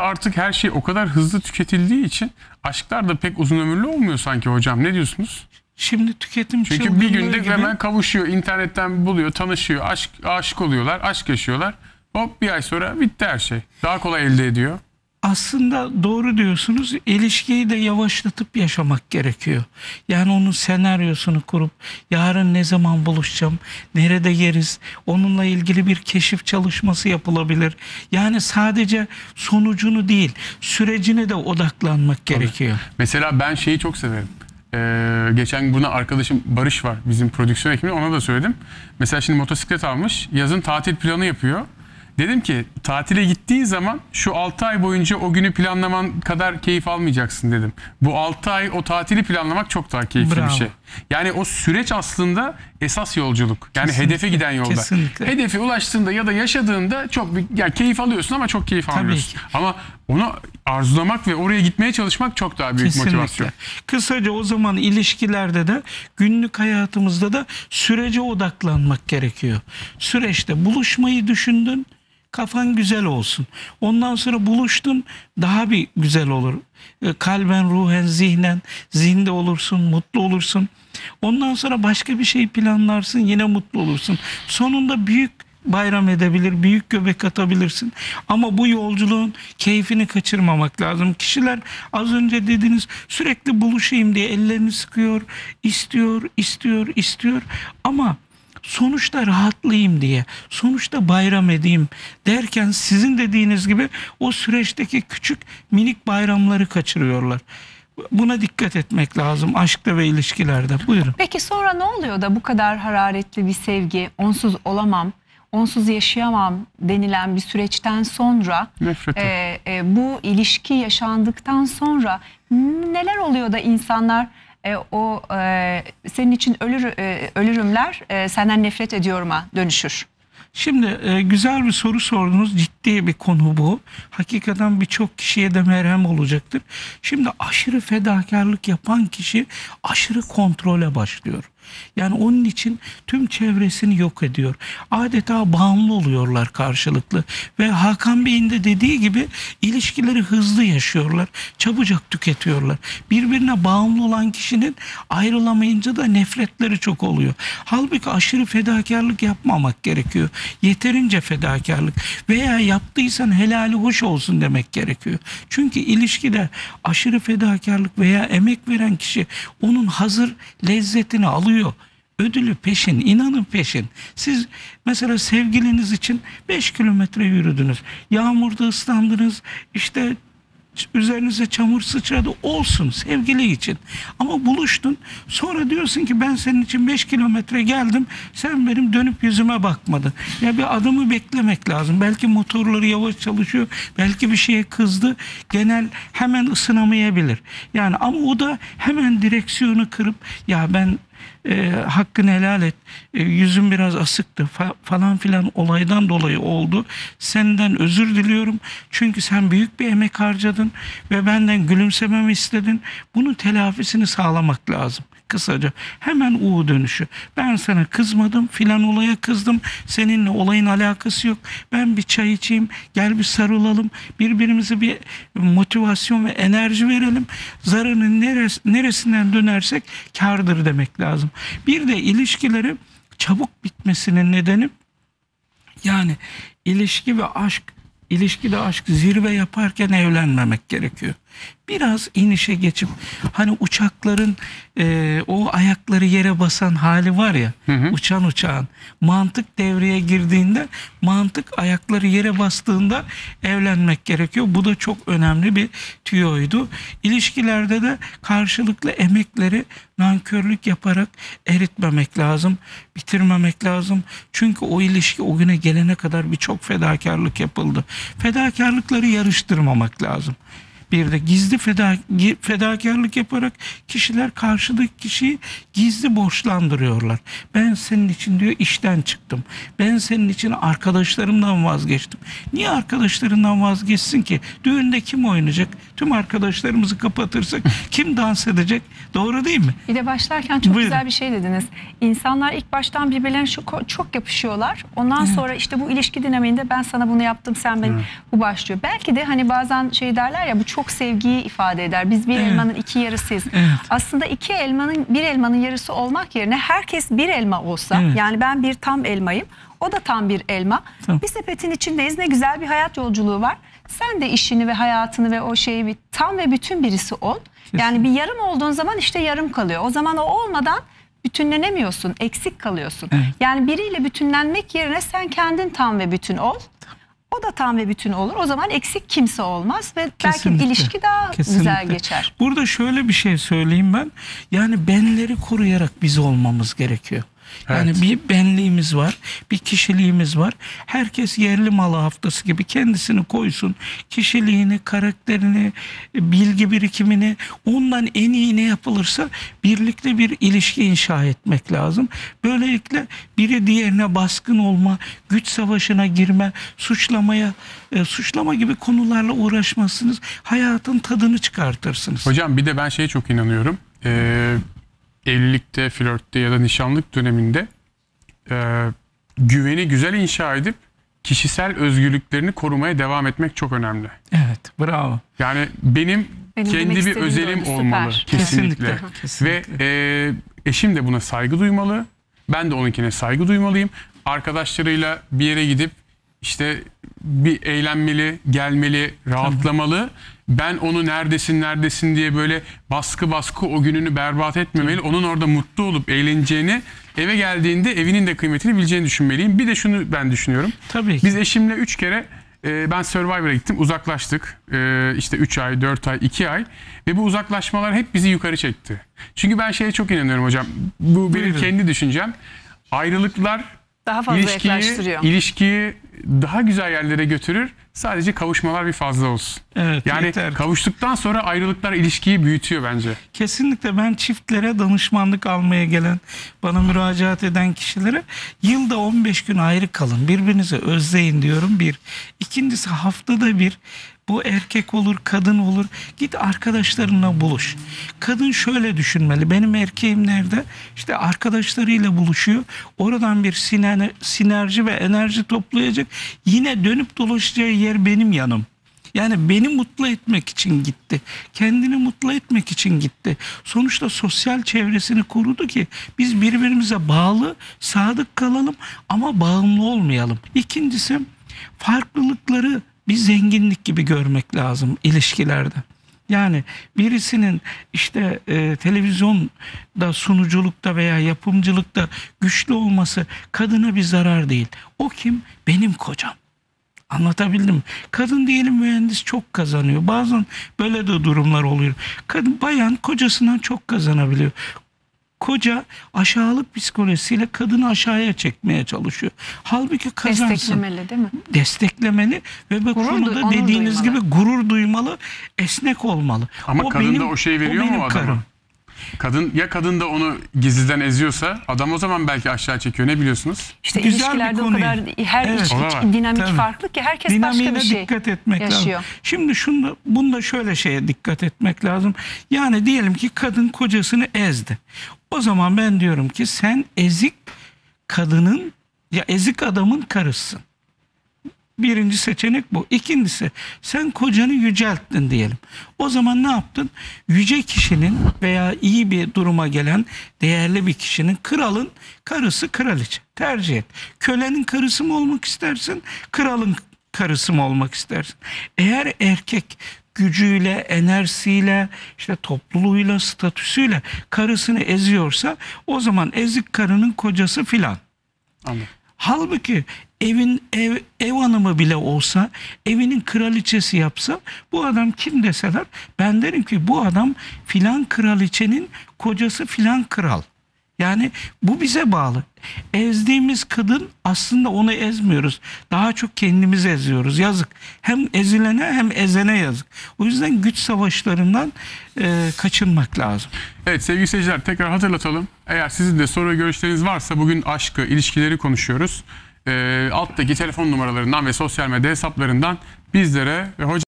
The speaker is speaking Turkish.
Artık her şey o kadar hızlı tüketildiği için aşklar da pek uzun ömürlü olmuyor sanki hocam. Ne diyorsunuz? Şimdi tüketim Çünkü bir günde gibi- hemen kavuşuyor, internetten buluyor, tanışıyor, aşk aşık oluyorlar, aşk yaşıyorlar. Hop bir ay sonra bitti her şey. Daha kolay elde ediyor. Aslında doğru diyorsunuz. İlişkiyi de yavaşlatıp yaşamak gerekiyor. Yani onun senaryosunu kurup yarın ne zaman buluşacağım, nerede yeriz, onunla ilgili bir keşif çalışması yapılabilir. Yani sadece sonucunu değil, sürecine de odaklanmak gerekiyor. Mesela ben şeyi çok severim. Ee, geçen gün buna arkadaşım Barış var bizim prodüksiyon ekibinde ona da söyledim. Mesela şimdi motosiklet almış yazın tatil planı yapıyor. Dedim ki tatile gittiğin zaman şu 6 ay boyunca o günü planlaman kadar keyif almayacaksın dedim. Bu 6 ay o tatili planlamak çok daha keyifli Bravo. bir şey. Yani o süreç aslında esas yolculuk. Yani Kesinlikle, hedefe giden yolda. kesinlikle. Hedefe ulaştığında ya da yaşadığında çok bir, yani keyif alıyorsun ama çok keyif almıyorsun. ki. Ama onu arzulamak ve oraya gitmeye çalışmak çok daha büyük motivasyon. Kesinlikle. Kısaca o zaman ilişkilerde de günlük hayatımızda da sürece odaklanmak gerekiyor. Süreçte buluşmayı düşündün, kafan güzel olsun. Ondan sonra buluştun daha bir güzel olur. E, Kalben, ruhen, zihnen, zihinde olursun, mutlu olursun. Ondan sonra başka bir şey planlarsın, yine mutlu olursun. Sonunda büyük bayram edebilir, büyük göbek atabilirsin. Ama bu yolculuğun keyfini kaçırmamak lazım. Kişiler az önce dediniz sürekli buluşayım diye ellerini sıkıyor, istiyor, istiyor, istiyor. Ama sonuçta rahatlayayım diye, sonuçta bayram edeyim derken sizin dediğiniz gibi o süreçteki küçük minik bayramları kaçırıyorlar. Buna dikkat etmek lazım aşkta ve ilişkilerde. Buyurun. Peki sonra ne oluyor da bu kadar hararetli bir sevgi, onsuz olamam, onsuz yaşayamam denilen bir süreçten sonra e, e, bu ilişki yaşandıktan sonra neler oluyor da insanlar e, o e, senin için ölür e, ölürümler e, senden nefret ediyorum'a dönüşür? Şimdi e, güzel bir soru sordunuz. Ciddi bir konu bu. Hakikaten birçok kişiye de merhem olacaktır. Şimdi aşırı fedakarlık yapan kişi aşırı kontrole başlıyor. Yani onun için tüm çevresini yok ediyor. Adeta bağımlı oluyorlar karşılıklı. Ve Hakan Bey'in de dediği gibi ilişkileri hızlı yaşıyorlar. Çabucak tüketiyorlar. Birbirine bağımlı olan kişinin ayrılamayınca da nefretleri çok oluyor. Halbuki aşırı fedakarlık yapmamak gerekiyor. Yeterince fedakarlık veya yaptıysan helali hoş olsun demek gerekiyor. Çünkü ilişkide aşırı fedakarlık veya emek veren kişi onun hazır lezzetini alıyor. Ödülü peşin, inanın peşin. Siz mesela sevgiliniz için 5 kilometre yürüdünüz. Yağmurda ıslandınız, işte üzerinize çamur sıçradı olsun sevgili için. Ama buluştun sonra diyorsun ki ben senin için 5 kilometre geldim sen benim dönüp yüzüme bakmadın. Ya bir adımı beklemek lazım. Belki motorları yavaş çalışıyor. Belki bir şeye kızdı. Genel hemen ısınamayabilir. Yani ama o da hemen direksiyonu kırıp ya ben e, hakkını helal et. E, yüzüm biraz asıktı fa- falan filan olaydan dolayı oldu. Senden özür diliyorum. Çünkü sen büyük bir emek harcadın ve benden gülümsememi istedin. Bunun telafisini sağlamak lazım. Kısaca hemen U dönüşü. Ben sana kızmadım filan olaya kızdım. Seninle olayın alakası yok. Ben bir çay içeyim. Gel bir sarılalım. Birbirimize bir motivasyon ve enerji verelim. Zararın neres neresinden dönersek kardır demek lazım. Bir de ilişkileri çabuk bitmesinin nedeni yani ilişki ve aşk ilişkide aşk zirve yaparken evlenmemek gerekiyor. Biraz inişe geçip hani uçakların e, o ayakları yere basan hali var ya uçan uçağın mantık devreye girdiğinde mantık ayakları yere bastığında evlenmek gerekiyor. Bu da çok önemli bir tüyoydu. İlişkilerde de karşılıklı emekleri nankörlük yaparak eritmemek lazım, bitirmemek lazım. Çünkü o ilişki o güne gelene kadar birçok fedakarlık yapıldı. Fedakarlıkları yarıştırmamak lazım. Bir de gizli feda, fedakarlık yaparak kişiler karşıdaki kişiyi gizli borçlandırıyorlar. Ben senin için diyor işten çıktım. Ben senin için arkadaşlarımdan vazgeçtim. Niye arkadaşlarından vazgeçsin ki? Düğünde kim oynayacak? Tüm arkadaşlarımızı kapatırsak kim dans edecek? Doğru değil mi? Bir de başlarken çok Buyurun. güzel bir şey dediniz. İnsanlar ilk baştan birbirlerine çok, çok yapışıyorlar. Ondan sonra işte bu ilişki dinamiğinde ben sana bunu yaptım sen benim bu başlıyor. Belki de hani bazen şey derler ya bu çok sevgiyi ifade eder. Biz bir Evet. elmanın iki yarısıyız. Evet. Aslında iki elmanın bir elmanın yarısı olmak yerine herkes bir elma olsa Evet. yani ben bir tam elmayım o da tam bir elma. Tamam. Bir sepetin içindeyiz ne güzel bir hayat yolculuğu var. Sen de işini ve hayatını ve o şeyi bir tam ve bütün birisi ol. Yani bir yarım olduğun zaman işte yarım kalıyor. O zaman o olmadan bütünlenemiyorsun, eksik kalıyorsun. Evet. Yani biriyle bütünlenmek yerine sen kendin tam ve bütün ol. O da tam ve bütün olur. O zaman eksik kimse olmaz ve belki Kesinlikle. ilişki daha güzel Kesinlikle. geçer. Burada şöyle bir şey söyleyeyim ben. Yani benleri koruyarak biz olmamız gerekiyor. Yani Evet. bir benliğimiz var, bir kişiliğimiz var. Herkes yerli malı haftası gibi kendisini koysun. Kişiliğini, karakterini, bilgi birikimini ondan en iyi ne yapılırsa birlikte bir ilişki inşa etmek lazım. Böylelikle biri diğerine baskın olma, güç savaşına girme, suçlamaya, e, suçlama gibi konularla uğraşmazsınız. Hayatın tadını çıkartırsınız. Hocam bir de ben şeye çok inanıyorum. Ee, evlilikte, flörtte ya da nişanlık döneminde e, güveni güzel inşa edip kişisel özgürlüklerini korumaya devam etmek çok önemli. Evet, bravo. Yani benim, Benim kendi bir özelim süper. olmalı kesinlikle. Kesinlikle, kesinlikle. Ve e, eşim de buna saygı duymalı. Ben de onunkine saygı duymalıyım. Arkadaşlarıyla bir yere gidip işte bir eğlenmeli, gelmeli, rahatlamalı. Ben onu neredesin neredesin diye böyle baskı baskı o gününü berbat etmemeli. Onun orada mutlu olup eğleneceğini, eve geldiğinde evinin de kıymetini bileceğini düşünmeliyim. Bir de şunu ben düşünüyorum. Tabii ki. Biz eşimle 3 kere e, ben Survivor'a gittim. Uzaklaştık. E, işte 3 ay, 4 ay, 2 ay. Ve bu uzaklaşmalar hep bizi yukarı çekti. Çünkü ben şeye çok inanıyorum hocam. Bu benim Buyurun. kendi düşüncem. Ayrılıklar Daha fazla ilişkiyi, yaklaştırıyor. ilişkiyi daha güzel yerlere götürür. Sadece kavuşmalar bir fazla olsun. Evet, Yani yeter. kavuştuktan sonra ayrılıklar ilişkiyi büyütüyor bence. Kesinlikle ben çiftlere danışmanlık almaya gelen, bana müracaat eden kişilere yılda 15 gün ayrı kalın. Birbirinizi özleyin diyorum bir. İkincisi haftada bir bu erkek olur, kadın olur. Git arkadaşlarınla buluş. Kadın şöyle düşünmeli. Benim erkeğim nerede? İşte arkadaşlarıyla buluşuyor. Oradan bir siner- sinerji ve enerji toplayacak. Yine dönüp dolaşacağı yer benim yanım. Yani beni mutlu etmek için gitti. Kendini mutlu etmek için gitti. Sonuçta sosyal çevresini korudu ki biz birbirimize bağlı, sadık kalalım ama bağımlı olmayalım. İkincisi farklılıkları bir zenginlik gibi görmek lazım ilişkilerde. Yani birisinin işte e, televizyonda sunuculukta veya yapımcılıkta güçlü olması kadına bir zarar değil. O kim? Benim kocam. Anlatabildim. Kadın diyelim mühendis çok kazanıyor. Bazen böyle de durumlar oluyor. Kadın bayan kocasından çok kazanabiliyor. Koca aşağılık psikolojisiyle kadını aşağıya çekmeye çalışıyor. Halbuki kazansın Desteklemeli değil mi? desteklemeli ve bu Gurur konuda dediğiniz duymalı. gibi gurur duymalı, esnek olmalı. Ama kadın da o şeyi veriyor mu benim o adama? karım. Kadın ya kadın da onu gizliden eziyorsa adam o zaman belki aşağı çekiyor ne biliyorsunuz? İşte Güzel ilişkilerde o konu kadar her Evet. iç, iç- dinamik Tabii. farklı ki herkes başka Dinamiğine bir şey dikkat etmek yaşıyor. lazım. Şimdi şunda, bunda şöyle şeye dikkat etmek lazım. Yani diyelim ki kadın kocasını ezdi. O zaman ben diyorum ki sen ezik kadının ya ezik adamın karısın. Birinci seçenek bu. İkincisi sen kocanı yücelttin diyelim. O zaman ne yaptın? Yüce kişinin veya iyi bir duruma gelen değerli bir kişinin kralın karısı kraliçe. Tercih et. Kölenin karısı mı olmak istersin? Kralın karısı mı olmak istersin? Eğer erkek gücüyle, enerjisiyle, işte topluluğuyla, statüsüyle karısını eziyorsa o zaman ezik karının kocası filan. Anladım. Halbuki evin ev, ev hanımı bile olsa evinin kraliçesi yapsa bu adam kim deseler ben derim ki bu adam filan kraliçenin kocası filan kral. Yani bu bize bağlı. Ezdiğimiz kadın aslında onu ezmiyoruz. Daha çok kendimizi eziyoruz. Yazık. Hem ezilene hem ezene yazık. O yüzden güç savaşlarından e, kaçınmak lazım. Evet sevgili seyirciler tekrar hatırlatalım. Eğer sizin de soru görüşleriniz varsa bugün aşkı, ilişkileri konuşuyoruz. Ee, alttaki telefon numaralarından ve sosyal medya hesaplarından bizlere ve hocam